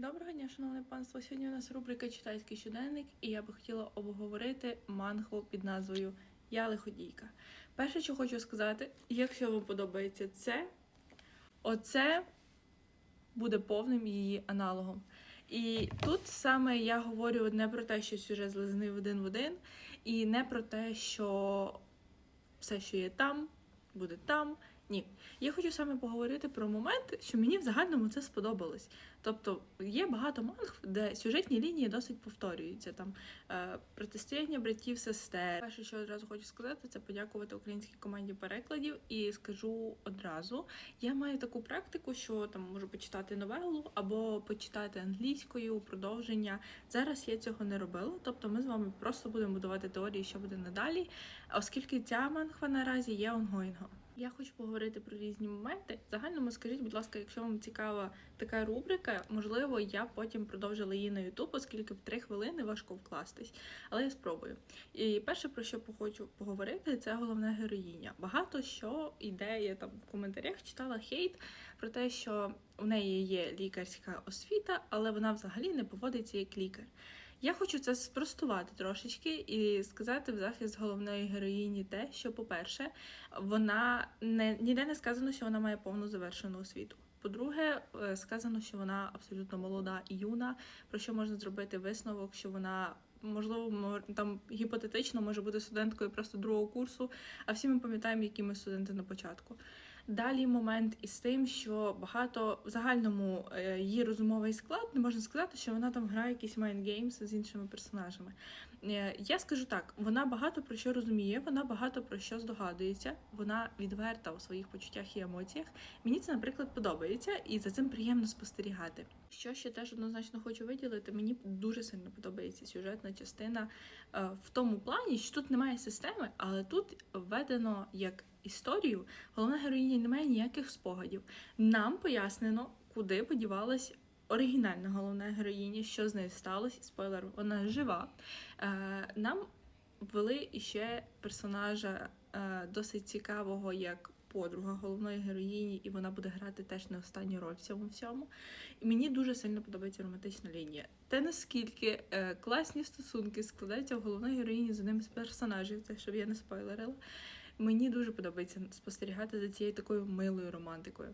Доброго дня, шановне панство. Сьогодні у нас рубрика Читайський щоденник, і я би хотіла обговорити мангу під назвою Я лиходійка. Перше, що хочу сказати, якщо вам подобається це, оце буде повним її аналогом. І тут саме я говорю не про те, що сюжет злизаний в один в один, і не про те, що все, що є там, буде там. Ні, я хочу саме поговорити про момент, що мені в загальному це сподобалось. Тобто є багато манг, де сюжетні лінії досить повторюються. Там е, протистояння братів, сестер. Перше, що одразу хочу сказати, це подякувати українській команді перекладів. І скажу одразу: я маю таку практику, що там можу почитати новелу або почитати англійською продовження. Зараз я цього не робила. Тобто, ми з вами просто будемо будувати теорії, що буде надалі, оскільки ця мангва наразі є онгоїнгом. Я хочу поговорити про різні моменти. Загальному скажіть, будь ласка, якщо вам цікава така рубрика, можливо, я потім продовжила її на YouTube, оскільки в три хвилини важко вкластись. Але я спробую. І перше, про що хочу поговорити, це головна героїня. Багато що йде, я там в коментарях читала хейт про те, що у неї є лікарська освіта, але вона взагалі не поводиться як лікар. Я хочу це спростувати трошечки і сказати в захист головної героїні те, що, по-перше, вона не ніде не сказано, що вона має повну завершену освіту. По-друге, е, сказано, що вона абсолютно молода і юна, про що можна зробити висновок, що вона. Можливо, мо- там гіпотетично може бути студенткою просто другого курсу, а всі ми пам'ятаємо, які ми студенти на початку. Далі момент із тим, що багато в загальному е, її розумовий склад не можна сказати, що вона там грає якісь майндгеймс з іншими персонажами. Е, Я скажу так: вона багато про що розуміє, вона багато про що здогадується, вона відверта у своїх почуттях і емоціях. Мені це, наприклад, подобається, і за цим приємно спостерігати. Що ще теж однозначно хочу виділити, мені дуже сильно подобається сюжетна частина е, в тому плані, що тут немає системи, але тут введено як історію. Головна героїня не має ніяких спогадів. Нам пояснено, куди подівалась оригінальна головна героїня, що з нею сталося. Спойлер, вона жива. Е, Нам ввели іще персонажа е, досить цікавого, як подруга головної героїні, і вона буде грати теж не останню роль в цьому всьому. І мені дуже сильно подобається романтична лінія. Те наскільки е, класні стосунки складаються у головної героїні з одним з персонажів, це щоб я не спойлерила. Мені дуже подобається спостерігати за цією такою милою романтикою.